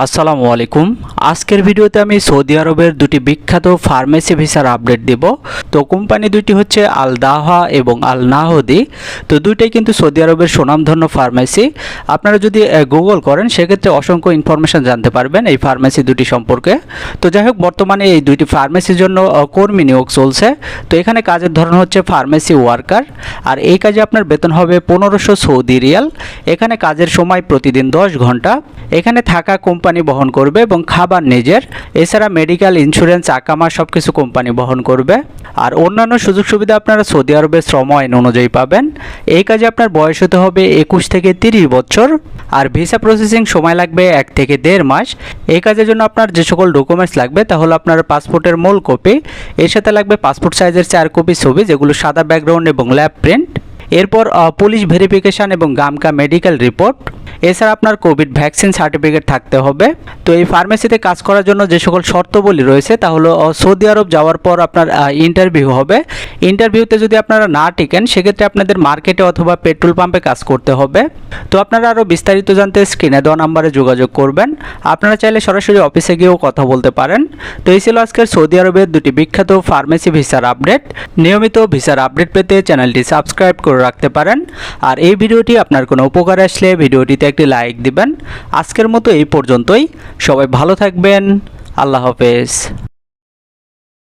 আসসালামু আলাইকুম। আজকের ভিডিওতে আমি সৌদি আরবের দুটি বিখ্যাত ফার্মেসি ভিসার আপডেট দিব। তো কোম্পানি দুটি হচ্ছে আল দাহা এবং আল নাহদি তো দুইটাই কিন্তু সৌদি আরবের সুনামধন্য ফার্মেসি। আপনারা যদি গুগল করেন, সেক্ষেত্রে অসংখ্য ইনফরমেশন জানতে পারবেন এই ফার্মেসি দুটি সম্পর্কে। তো যাই হোক, বর্তমানে এই দুইটি ফার্মেসির জন্য কর্মী নিয়োগ চলছে। তো এখানে কাজের ধরন হচ্ছে ফার্মেসি ওয়ার্কার। আর এই কাজে আপনার বেতন হবে পনেরোশো সৌদি রিয়াল। এখানে কাজের সময় প্রতিদিন দশ ঘণ্টা। এখানে থাকা কোম্পানি বহন করবে এবং খাবার নিজের, এছাড়া মেডিকেল ইন্স্যুরেন্স আকামা সব কিছু কোম্পানি বহন করবে। আর অন্যান্য সুযোগ সুবিধা আপনারা সৌদি আরবের শ্রম আইন অনুযায়ী পাবেন। এই কাজে আপনার বয়স হতে হবে একুশ থেকে তিরিশ বছর। আর ভিসা প্রসেসিং সময় লাগবে এক থেকে দেড় মাস। এই কাজের জন্য আপনার যে সকল ডকুমেন্টস লাগবে তাহলে আপনার পাসপোর্টের মূল কপি এর সাথে লাগবে পাসপোর্ট সাইজের চার কপি ছবি, যেগুলো সাদা ব্যাকগ্রাউন্ড এবং ল্যাব প্রিন্ট এরপর পুলিশ ভেরিফিকেশন এবং গামকা মেডিকেল রিপোর্ট। এছাড়া আপনার কোভিড ভ্যাকসিন সার্টিফিকেট থাকতে হবে। তো এই ফার্মেসিতে কাজ করার জন্য যে সকল শর্তবলী রয়েছে তা হলো সৌদি আরব যাওয়ার পর আপনার ইন্টারভিউ হবে। ইন্টারভিউতে যদি আপনারা না টিকেন, সেক্ষেত্রে আপনাদের মার্কেটে অথবা পেট্রোল পাম্পে কাজ করতে হবে। তো আপনারা আরও বিস্তারিত জানতে স্ক্রিনে দেওয়া নাম্বারে যোগাযোগ করবেন। আপনারা চাইলে সরাসরি অফিসে গিয়েও কথা বলতে পারেন। তো এই ছিল আজকের সৌদি আরবের দুটি বিখ্যাত ফার্মেসি ভিসার আপডেট। নিয়মিত ভিসার আপডেট পেতে চ্যানেলটি সাবস্ক্রাইব করে রাখতে পারেন। আর এই ভিডিওটি আপনার কোনো উপকার আসলে ভিডিওটিতে একটি লাইক দিবেন। আজকের মতো এই পর্যন্তই। সবাই ভালো থাকবেন। আল্লাহ হাফেজ।